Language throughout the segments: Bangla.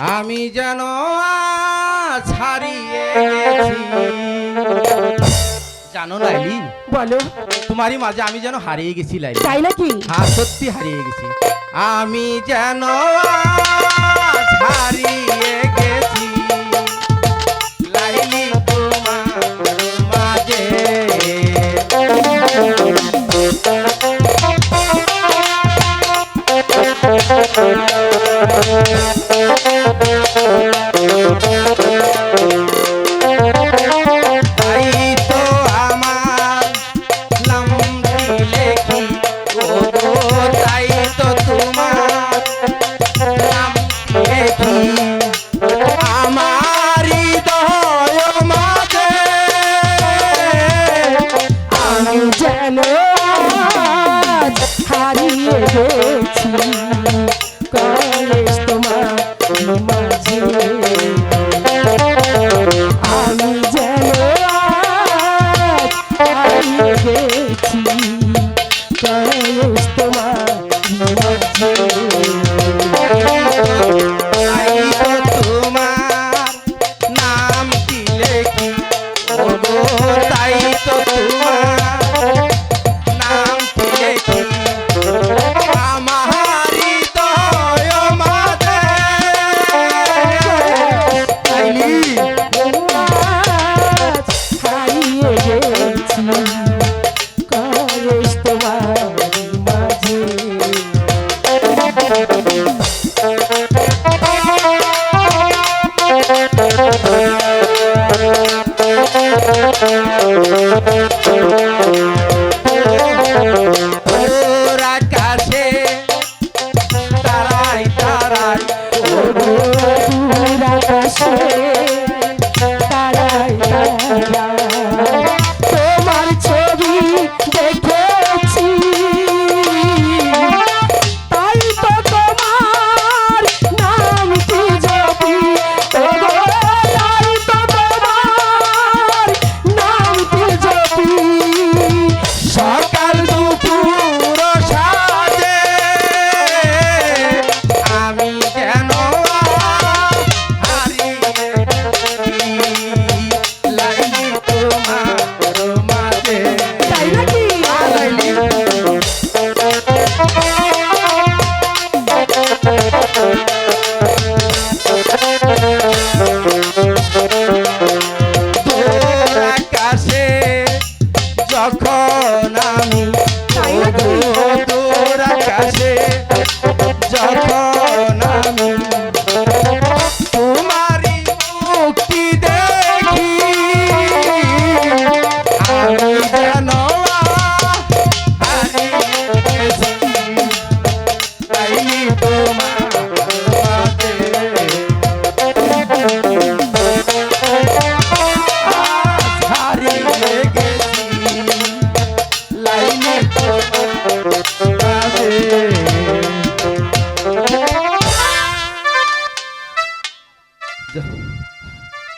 আমি যেন জানো লাইলি বলো। তোমারই মাঝে আমি যেন হারিয়ে গেছি লাইলি। তাই নাকি? হ্যাঁ সত্যি হারিয়ে গেছি। আমি যেন হারিয়ে গেছি। লাইলি তোমার মাঝে। তোমার Música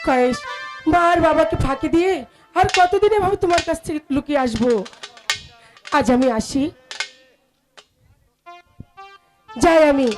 কয়েশ, মার বাবাকে ফাঁকি দিয়ে আর কতদিন এভাবে তোমার কাছ থেকে লুকিয়ে আসব? আজ আমি আসি। যাই আমি।